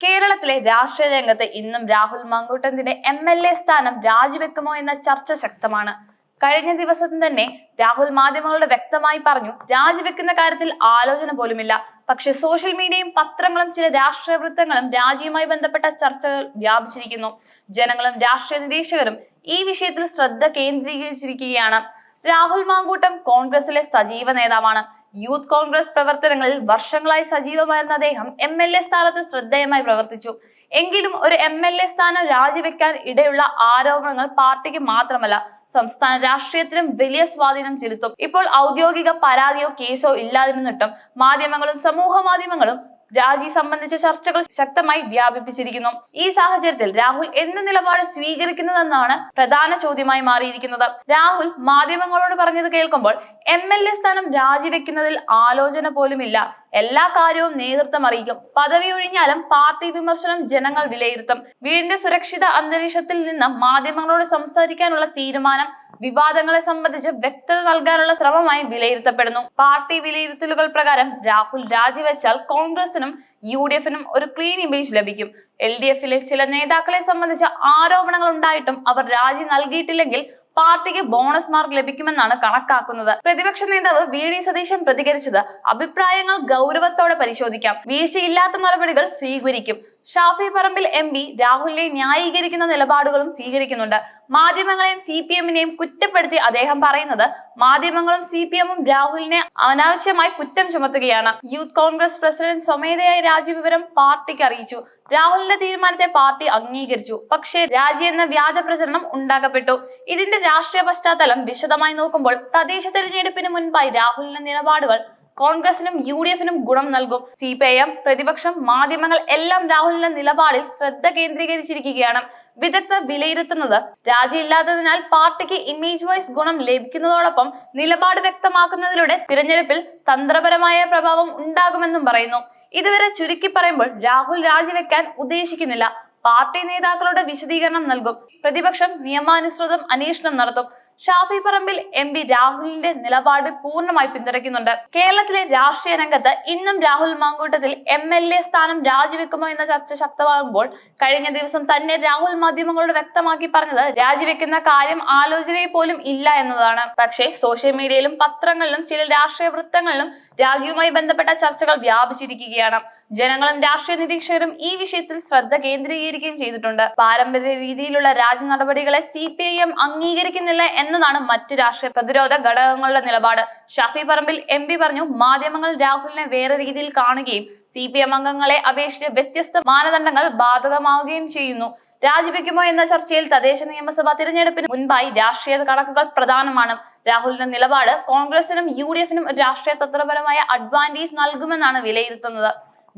കേരളത്തിലെ രാഷ്ട്രീയ രംഗത്ത് ഇന്നും രാഹുൽ മങ്കൂട്ടത്തിന്റെ എം എൽ എ സ്ഥാനം രാജിവെക്കുമോ എന്ന ചർച്ച ശക്തമാണ്. കഴിഞ്ഞ ദിവസം തന്നെ രാഹുൽ മാധ്യമങ്ങളോട് വ്യക്തമായി പറഞ്ഞു രാജിവെക്കുന്ന കാര്യത്തിൽ ആലോചന പോലുമില്ല. പക്ഷെ സോഷ്യൽ മീഡിയയും പത്രങ്ങളും ചില രാഷ്ട്രീയ വൃത്തങ്ങളും രാജിയുമായി ബന്ധപ്പെട്ട ചർച്ചകൾ വ്യാപിച്ചിരിക്കുന്നു. ജനങ്ങളും രാഷ്ട്രീയ നിരീക്ഷകരും ഈ വിഷയത്തിൽ ശ്രദ്ധ കേന്ദ്രീകരിച്ചിരിക്കുകയാണ്. രാഹുൽ മാങ്കൂട്ടം കോൺഗ്രസിലെ സജീവ നേതാവാണ്. യൂത്ത് കോൺഗ്രസ് പ്രവർത്തനങ്ങളിൽ വർഷങ്ങളായി സജീവമായിരുന്ന അദ്ദേഹം എം എൽ എ സ്ഥാനത്ത് ശ്രദ്ധേയമായി പ്രവർത്തിച്ചു. എങ്കിലും ഒരു എം എൽ എ സ്ഥാനം രാജിവെക്കാൻ ഇടയുള്ള ആരോപണങ്ങൾ പാർട്ടിക്ക് മാത്രമല്ല സംസ്ഥാന രാഷ്ട്രീയത്തിലും വലിയ സ്വാധീനം ചെലുത്തും. ഇപ്പോൾ ഔദ്യോഗിക പരാതിയോ കേസോ ഇല്ലാതിരുന്നിട്ടും മാധ്യമങ്ങളും സമൂഹ മാധ്യമങ്ങളും രാജി സംബന്ധിച്ച ചർച്ചകൾ ശക്തമായി വ്യാപിപ്പിച്ചിരിക്കുന്നു. ഈ സാഹചര്യത്തിൽ രാഹുൽ എന്ത് നിലപാട് സ്വീകരിക്കുന്നതെന്നാണ് പ്രധാന ചോദ്യമായി മാറിയിരിക്കുന്നത്. രാഹുൽ മാധ്യമങ്ങളോട് പറഞ്ഞത് കേൾക്കുമ്പോൾ എം എൽ എ സ്ഥാനം രാജിവെക്കുന്നതിൽ ആലോചന പോലുമില്ല. എല്ലാ കാര്യവും നേതൃത്വം അറിയിക്കും. പദവി ഒഴിഞ്ഞാലും പാർട്ടി വിമർശനം ജനങ്ങൾ വിലയിരുത്തും. വീടിന്റെ സുരക്ഷിത അന്തരീക്ഷത്തിൽ നിന്ന് മാധ്യമങ്ങളോട് സംസാരിക്കാനുള്ള തീരുമാനം വിവാദങ്ങളെ സംബന്ധിച്ച് വ്യക്തത നൽകാനുള്ള ശ്രമമായി വിലയിരുത്തപ്പെടുന്നു. പാർട്ടി വിലയിരുത്തലുകൾ പ്രകാരം രാഹുൽ രാജിവെച്ചാൽ കോൺഗ്രസിനും യു ഡി എഫിനും ഒരു ക്ലീൻ ഇമേജ് ലഭിക്കും. എൽ ഡി എഫിലെ ചില നേതാക്കളെ സംബന്ധിച്ച ആരോപണങ്ങൾ ഉണ്ടായിട്ടും അവർ രാജി നൽകിയിട്ടില്ലെങ്കിൽ പാർട്ടിക്ക് ബോണസ് മാർക്ക് ലഭിക്കുമെന്നാണ് കണക്കാക്കുന്നത്. പ്രതിപക്ഷ നേതാവ് വി ഡി സതീശൻ പ്രതികരിച്ചത് അഭിപ്രായങ്ങൾ ഗൗരവത്തോടെ പരിശോധിക്കാം. വീഴ്ചയില്ലാത്ത നടപടികൾ സ്വീകരിക്കും. ഷാഫി പറമ്പിൽ എം രാഹുലിനെ ന്യായീകരിക്കുന്ന നിലപാടുകളും സ്വീകരിക്കുന്നുണ്ട്. മാധ്യമങ്ങളെയും സി പി എമ്മിനെയും കുറ്റപ്പെടുത്തി അദ്ദേഹം പറയുന്നത് മാധ്യമങ്ങളും സി പി എമ്മും രാഹുലിനെ അനാവശ്യമായി കുറ്റം ചുമത്തുകയാണ്. യൂത്ത് കോൺഗ്രസ് പ്രസിഡന്റ് സ്വമേധയായി രാജിവിവരം പാർട്ടിക്ക് അറിയിച്ചു. രാഹുലിന്റെ തീരുമാനത്തെ പാർട്ടി അംഗീകരിച്ചു. പക്ഷേ രാജി എന്ന വ്യാജ പ്രചരണം ഉണ്ടാക്കപ്പെട്ടു. ഇതിന്റെ രാഷ്ട്രീയ പശ്ചാത്തലം വിശദമായി നോക്കുമ്പോൾ തദ്ദേശ തെരഞ്ഞെടുപ്പിന് മുൻപായി രാഹുലിന്റെ നിലപാടുകൾ കോൺഗ്രസിനും യു ഡി എഫിനും ഗുണം നൽകും. സി പി ഐ എം പ്രതിപക്ഷം മാധ്യമങ്ങൾ എല്ലാം രാഹുലിന്റെ നിലപാടിൽ ശ്രദ്ധ കേന്ദ്രീകരിച്ചിരിക്കുകയാണ്. വിദഗ്ധർ വിലയിരുത്തുന്നത് രാജിയില്ലാത്തതിനാൽ പാർട്ടിക്ക് ഇമേജ് വൈസ് ഗുണം ലഭിക്കുന്നതോടൊപ്പം നിലപാട് വ്യക്തമാക്കുന്നതിലൂടെ തിരഞ്ഞെടുപ്പിൽ തന്ത്രപരമായ പ്രഭാവം ഉണ്ടാകുമെന്നും പറയുന്നു. ഇതുവരെ ചുരുക്കി പറയുമ്പോൾ രാഹുൽ രാജിവെക്കാൻ ഉദ്ദേശിക്കുന്നില്ല. പാർട്ടി നേതാക്കളുടെ വിശദീകരണം നൽകും. പ്രതിപക്ഷം നിയമാനുസൃതം അന്വേഷണം നടത്തും. ഷാഫി പറമ്പിൽ എം പി രാഹുലിന്റെ നിലപാട് പൂർണമായി പിന്തുണയ്ക്കുന്നുണ്ട്. കേരളത്തിലെ രാഷ്ട്രീയ രംഗത്ത് ഇന്നും Rahul Mamkootathil M L A സ്ഥാനം രാജിവെക്കുമോ എന്ന ചർച്ച ശക്തമാകുമ്പോൾ കഴിഞ്ഞ ദിവസം തന്നെ രാഹുൽ മാധ്യമങ്ങളോട് വ്യക്തമാക്കി പറഞ്ഞത് രാജിവെക്കുന്ന കാര്യം ആലോചനയിൽ പോലും ഇല്ല എന്നതാണ്. പക്ഷേ സോഷ്യൽ മീഡിയയിലും പത്രങ്ങളിലും ചില രാഷ്ട്രീയ വൃത്തങ്ങളിലും രാജിയുമായി ബന്ധപ്പെട്ട ചർച്ചകൾ വ്യാപിച്ചിരിക്കുകയാണ്. ജനങ്ങളും രാഷ്ട്രീയ നിരീക്ഷകരും ഈ വിഷയത്തിൽ ശ്രദ്ധ കേന്ദ്രീകരിക്കുകയും ചെയ്തിട്ടുണ്ട്. പാരമ്പര്യ രീതിയിലുള്ള രാജ്യ നടപടികളെ സി പി ഐ എം അംഗീകരിക്കുന്നില്ല എന്നതാണ് മറ്റ് രാഷ്ട്രീയ പ്രതിരോധ ഘടകങ്ങളുടെ നിലപാട്. ഷാഫി പറമ്പിൽ എം പി പറഞ്ഞു മാധ്യമങ്ങൾ രാഹുലിനെ വേറെ രീതിയിൽ കാണുകയും സി പി എം അംഗങ്ങളെ അപേക്ഷിച്ച് വ്യത്യസ്ത മാനദണ്ഡങ്ങൾ ബാധകമാവുകയും ചെയ്യുന്നു. രാജിവെക്കുമോ എന്ന ചർച്ചയിൽ തദ്ദേശ നിയമസഭാ തിരഞ്ഞെടുപ്പിന് മുൻപായി രാഷ്ട്രീയ കണക്കുകൾ പ്രധാനമാണ്. രാഹുലിന്റെ നിലപാട് കോൺഗ്രസിനും യു ഡി എഫിനും രാഷ്ട്രീയ തന്ത്രപരമായ അഡ്വാന്റേജ് നൽകുമെന്നാണ് വിലയിരുത്തുന്നത്.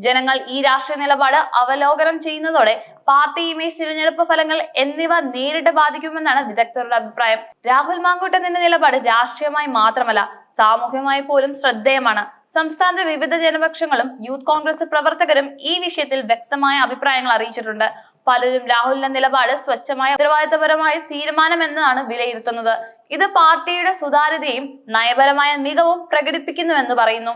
ജനങ്ങൾ ഈ രാഷ്ട്രീയ നിലപാട് അവലോകനം ചെയ്യുന്നതോടെ പാർട്ടി ഇമേജ് തിരഞ്ഞെടുപ്പ് ഫലങ്ങൾ എന്നിവ നേരിട്ട് ബാധിക്കുമെന്നാണ് വിദഗ്ധരുടെ അഭിപ്രായം. രാഹുൽ മാങ്കൂട്ടത്തിന്റെ നിലപാട് രാഷ്ട്രീയമായി മാത്രമല്ല സാമൂഹ്യമായി പോലും ശ്രദ്ധേയമാണ്. സംസ്ഥാനത്തെ വിവിധ ജനപക്ഷങ്ങളും യൂത്ത് കോൺഗ്രസ് പ്രവർത്തകരും ഈ വിഷയത്തിൽ വ്യക്തമായ അഭിപ്രായങ്ങൾ അറിയിച്ചിട്ടുണ്ട്. പലരും രാഹുലിന്റെ നിലപാട് സ്വച്ഛമായ ഉത്തരവാദിത്തപരമായ തീരുമാനമെന്നാണ് വിലയിരുത്തുന്നത്. ഇത് പാർട്ടിയുടെ സുതാര്യതയും നയപരമായ മികവും പ്രകടിപ്പിക്കുന്നുവെന്ന് പറയുന്നു.